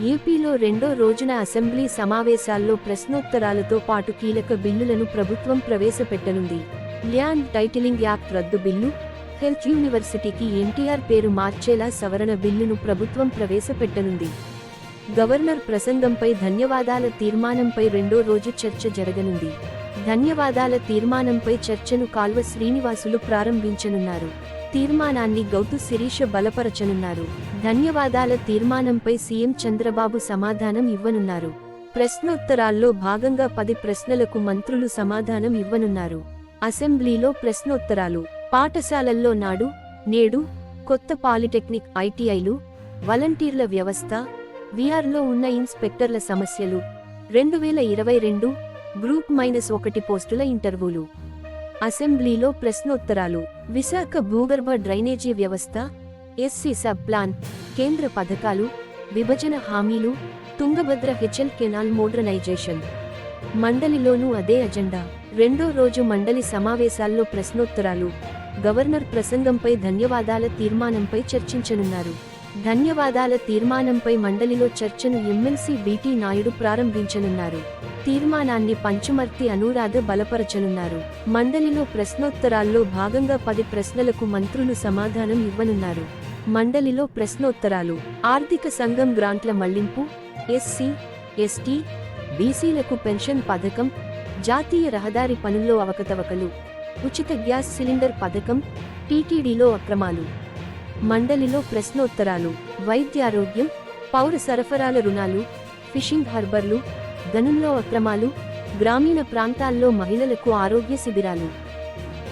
ఏపీలో రెండో రోజున అసెంబ్లీ సమావేశాల్లో ప్రశ్నోత్తరాలతో పాటు కీలక బిల్లులను ప్రభుత్వం ప్రవేశపెట్టనుంది. ల్యాండ్ టైటిలింగ్ యాక్ట్ రద్దు బిల్లు హెల్త్ యూనివర్సిటీకి ఎన్టీఆర్ పేరు మార్చేలా సవరణ బిల్లును ప్రభుత్వం ప్రవేశపెట్టనుంది. గవర్నర్ ప్రసంగంపై ధన్యవాదాల తీర్మానంపై రెండో రోజు చర్చ జరగనుంది. ధన్యవాదాల తీర్మానంపై చర్చను కాల్వ శ్రీనివాసులు ప్రారంభించనున్నారు. తీర్మానాన్ని గౌతు శిరీష బలపరచనున్నారు. ధన్యవాదాల తీర్మానంపై సీఎం చంద్రబాబు సమాధానం ఇవ్వనున్నారు. ప్రశ్నోత్తరాల్లో భాగంగా పది ప్రశ్నలకు మంత్రులు సమాధానం ఇవ్వనున్నారు. అసెంబ్లీలో ప్రశ్నోత్తరాలు. పాఠశాలల్లో నాడు నేడు కొత్త పాలిటెక్నిక్ ఐటీఐలు వలంటీర్ల వ్యవస్థ విఆర్లో ఉన్న ఇన్స్పెక్టర్ల సమస్యలు రెండు వేల ఇరవై రెండు గ్రూప్ మైనస్ ఒకటి పోస్టుల ఇంటర్వ్యూలు. అసెంబ్లీలో ప్రశ్నోత్తరాలు. విశాఖ భూగర్భ డ్రైనేజీ వ్యవస్థ ఎస్సీ సబ్ ప్లాన్ కేంద్ర పథకాలు విభజన హామీలు తుంగభద్ర హెచ్ఎల్ కెనాల్ మోడర్నైజేషన్. మండలిలోనూ అదే అజెండా. రెండో రోజు మండలి సమావేశాల్లో ప్రశ్నోత్తరాలు. గవర్నర్ ప్రసంగంపై ధన్యవాదాల తీర్మానంపై చర్చించనున్నారు. ధన్యవాదాల తీర్మానంపై మండలిలో చర్చను ఎమ్మెల్సీ బీటీ నాయుడు ప్రారంభించనున్నారు. తీర్మానాన్ని పంచుమర్తి అనురాధ బలపరచనున్నారు. మండలిలో ప్రశ్నోత్తరాల్లో భాగంగా పది ప్రశ్నలకు మంత్రులు సమాధానం ఇవ్వనున్నారు. మండలిలో ప్రశ్నోత్తరాలు. ఆర్థిక సంఘం గ్రాంట్ల మళ్ళింపు. ఎస్సీ ఎస్టీ బీసీలకు పెన్షన్ పథకం. జాతీయ రహదారి పనుల్లో అవకతవకలు. ఉచిత గ్యాస్ సిలిండర్ పథకం. టీటీడీలో అక్రమాలు. మండలిలో ప్రశ్నోత్తరాలు వైద్యారోగ్యం పౌర సరఫరాల రుణాలు ఫిషింగ్ హార్బర్లు గనుల్లో అక్రమాలు గ్రామీణ ప్రాంతాల్లో మహిళలకు ఆరోగ్య శిబిరాలు.